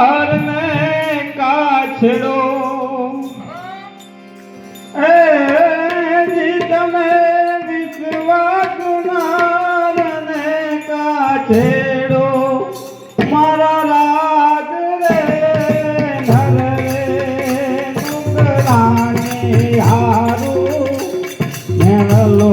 હાર ને કાછડો. એ જી તમે વિશ્વા કુનાર ને કાછડો. મારા રાજ રે, ધર રે હારું. મેળલો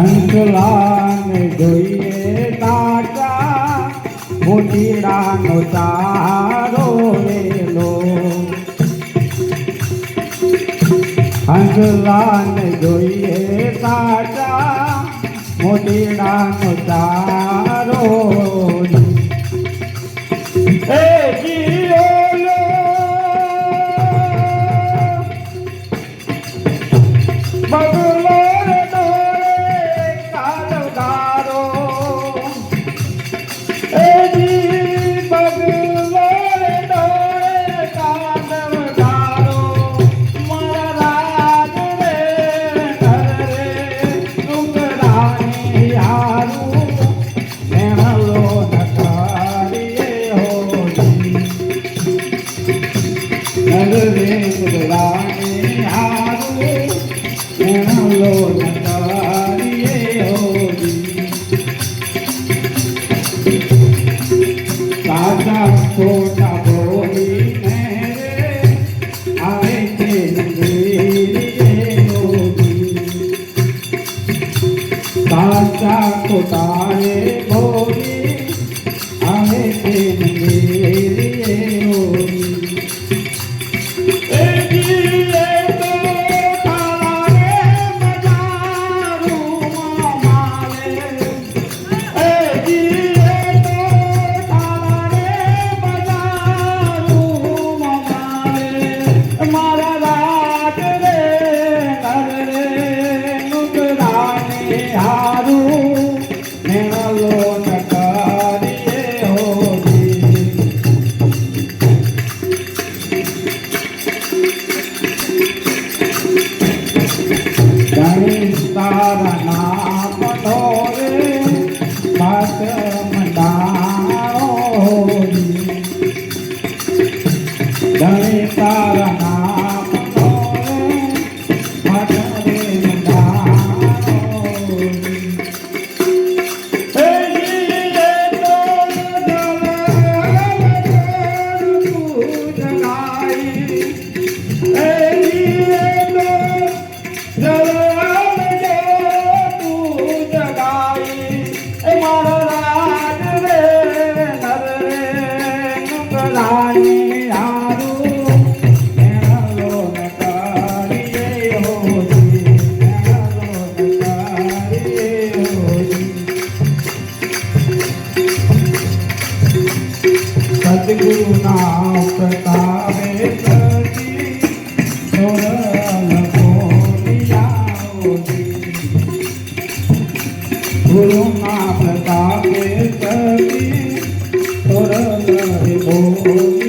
અંતલાને જોઈએ તાતા મોટીડાનો તારો રેલો અંતલાને જોઈએ તાતા મોટીડાનો તારો 哎我打你。સદગુરુના પ્રતાપે ગુરુના પ્રતાપે કરી તોરણ બોલિયા